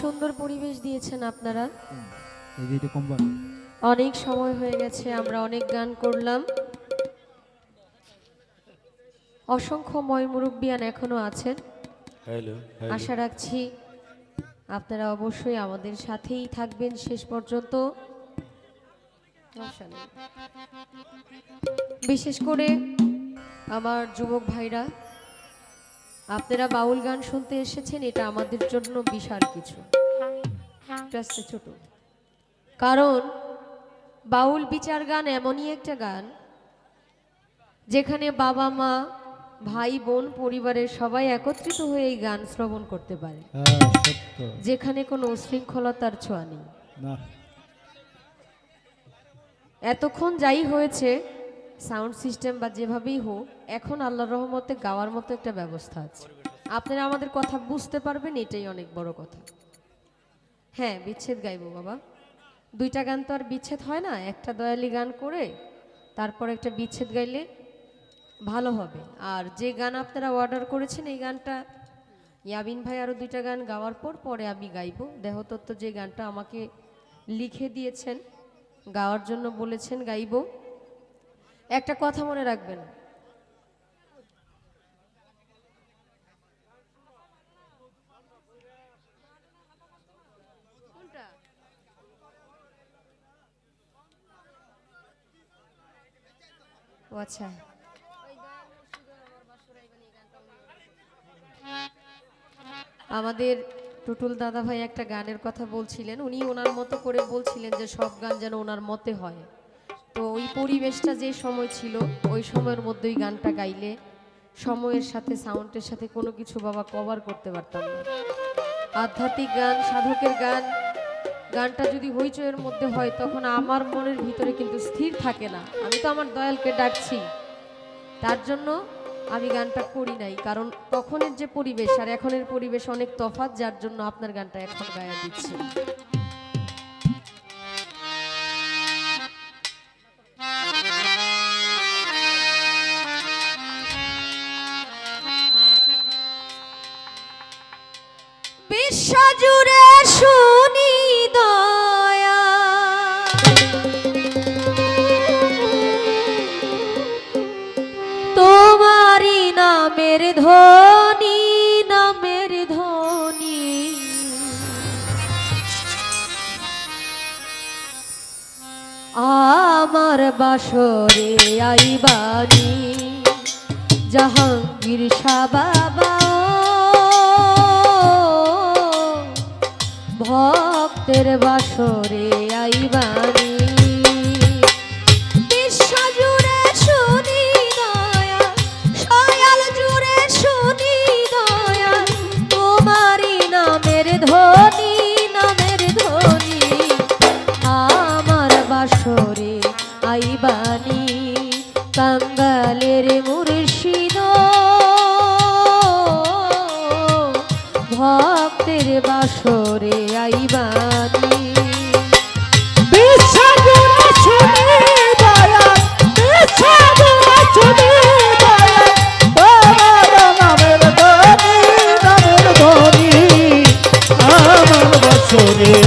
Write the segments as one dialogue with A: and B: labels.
A: সুন্দর পরিবেশ দিয়েছেন আপনারা।
B: এই যে এটা কম্বল
A: অনেক সময় হয়ে গেছে আমরা অনেক গান করলাম। অসংখ্য ময় মুরব্বিয়ান এখনও আছেন।
C: হ্যালো।
A: আশা রাখছি আপনারা অবশ্যই আমাদের সাথেই থাকবেন শেষ পর্যন্ত। বিশেষ করে আমার যুবক ভাইরা আপনারা বাউল গান শুনতে এসেছেন এটা আমাদের জন্য বিশাল কিছু। ছোট। কারণ বাউল বিচার গান এমনই একটা গান যেখানে বাবা মা ভাই বোন পরিবারের সবাই একত্রিত হয়ে এই গান শ্রবণ করতে পারে।
B: হ্যাঁ
A: যেখানে কোনো উশৃঙ্খলতার ছোঁয়া নেই। এতক্ষণ যাই হয়েছে সাউন্ড সিস্টেম বা যেভাবেই হোক, এখন আল্লাহর রহমতে গাওয়ার মতো একটা ব্যবস্থা আছে। আপনারা আমাদের কথা বুঝতে পারবেন, এটাই অনেক বড় কথা। হ্যাঁ বিচ্ছেদ গাইবো বাবা। দুইটা গান তো আর বিচ্ছেদ হয় না, একটা দয়ালি গান করে তারপর একটা বিচ্ছেদ গাইলে ভালো হবে। আর যে গান আপনারা অর্ডার করেছেন, এই গানটা, ইয়াবিন ভাই আরও দুইটা গান গাওয়ার পর পরে আমি গাইবো। দেহতত্ত্ব যে গানটা আমাকে লিখে দিয়েছেন, গাওয়ার জন্য বলেছেন, গাইবো। একটা কথা মনে রাখবেন। ও আচ্ছা। আমাদের টুটুল দাদা ভাই একটা গানের কথা বলছিলেন। উনি ওনার মতো করে বলছিলেন যে, সব গান যেন ওনার মতে হয়। তো ওই পরিবেশটা যে সময় ছিল, ওই সময়ের মধ্যে ওই গানটা গাইলে সময়ের সাথে, সাউন্ডের সাথে কোনো কিছু বাবা কভার করতে পারতাম না। আধ্যাত্মিক গান, সাধকের গান, গানটা যদি হইচয়ের মধ্যে হয়, তখন আমার মনের ভিতরে কিন্তু স্থির থাকে না। আমি তো আমার দয়ালকে ডাকছি। তার জন্য আমি গানটা করি নাই, কারণ তখনের যে পরিবেশ, আর এখনের পরিবেশ অনেক তফাৎ, যার জন্য আপনার গানটা এখন গায়া দিচ্ছি। আমার বাসরে আইবানি জাহাঙ্গীর শাহ বাবা ভক্তের বাসরে আইবানি। আমার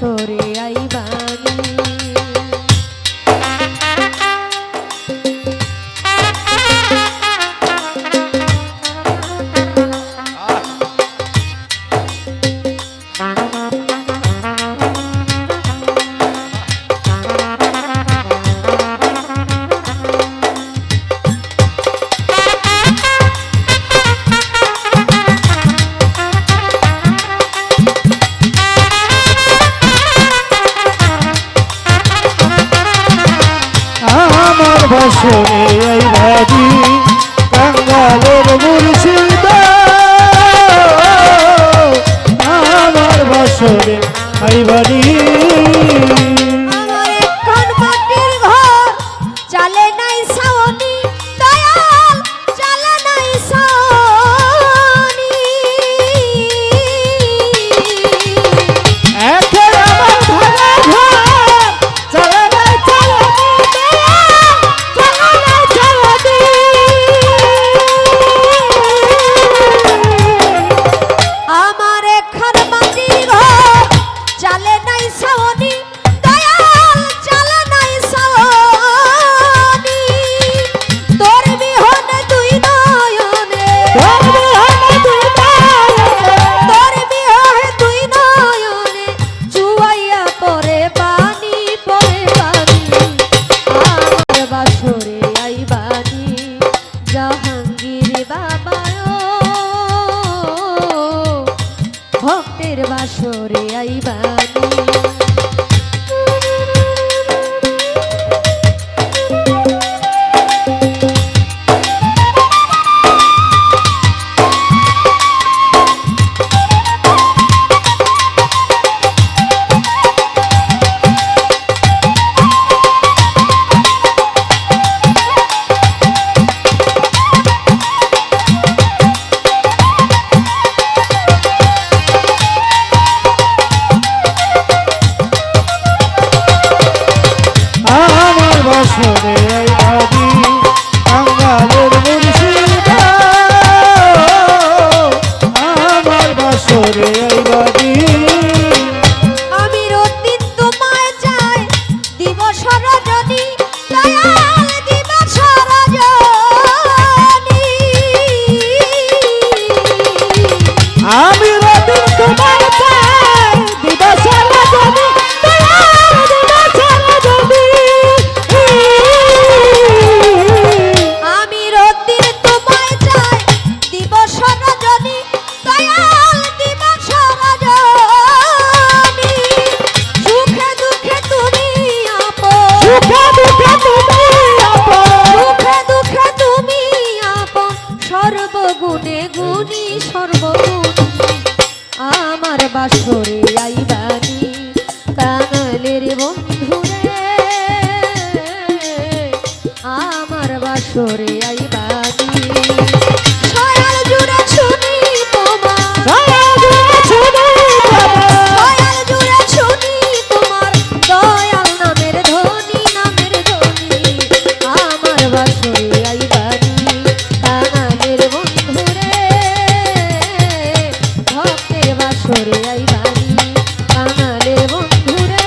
A: সরে আসরে এই ভাবি কাঙ্গালের মুর্শিদ। আমার বাসরে
B: এই তোমার। সরে আইবাদি নামের ধ্বনি নামের ধ্বনি। আমার
A: বাসরে
B: আইবাদি
C: তানামের বন্ধু রে
A: ভক্তের বাসরে আইবাদি তানামের বন্ধু রে